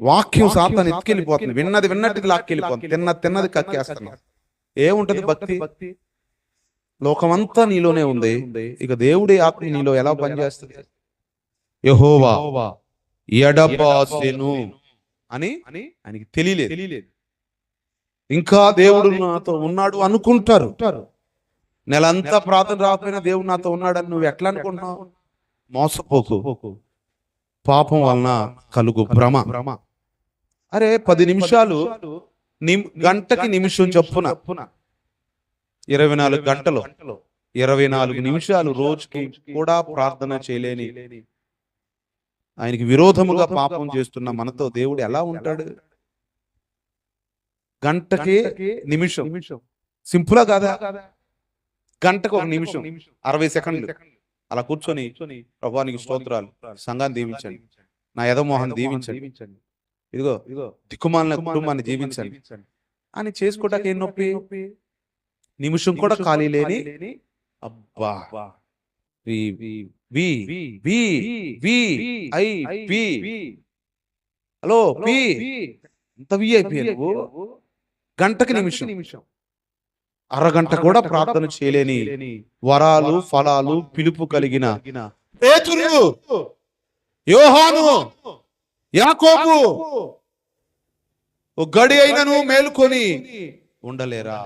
వాక్యం సాతాన్ని ఎత్తుకెళ్ళిపోతుంది. విన్నది విన్నట్టుది లాక్కెళ్ళిపోతుంది. తిన్న తిన్నది కక్కేస్తున్నాం ఏముంటది భక్తి? లోకమంతా నీలోనే ఉంది. ఇక దేవుడి ఆత్మ నీలో ఎలా పనిచేస్తుంది? యహోవా ఎడబాసెను అని ఆయనకి తెలియలేదు. ఇంకా దేవుడు నాతో ఉన్నాడు అనుకుంటారు. నెలంతా ప్రార్థన రాకపోయినా దేవుడు నాతో ఉన్నాడని నువ్వు ఎట్లా అనుకుంటున్నావు? మోసపోకు. పాపం వలన కలుగు భ్రమ. భ్రమ అరే పది నిమిషాలు నిమ్- గంటకి నిమిషం చొప్పున. ఇరవై నాలుగు గంటలు. ఇరవై నాలుగు నిమిషాలు రోజుకి కూడా ప్రార్థన చేయలేని ఆయనకి విరోధముగా పాపం చేస్తున్న మనతో దేవుడు ఎలా ఉంటాడు? గంటకి నిమిషం. సింపులా కాదా? గంటకు ఒక నిమిషం. అరవై సెకండ్లు. అలా కూర్చొని ప్రభానికి స్తోత్రాలు సంఘాన్ని దీవించండి. నా యదమోహన్ దీవించండి. ఇదిగో ఇదిగో దిక్కుమాలిన కుటుంబాన్ని జీవించండి అని చేసుకోవటానికి ఏం నొప్పి? నిమిషం కూడా ఖాళీ లేని అబ్బా. హలో పి ఎంత వి అయిపోయి నువ్వు? గంటకి నిమిషం. అరగంట కూడా ప్రార్థన చేయలేని వరాలు ఫలాలు పిలుపు కలిగిన పేతురు యోహాను యాకోబు ఓ గడి అయినను మేలుకొని ఉండలేరా?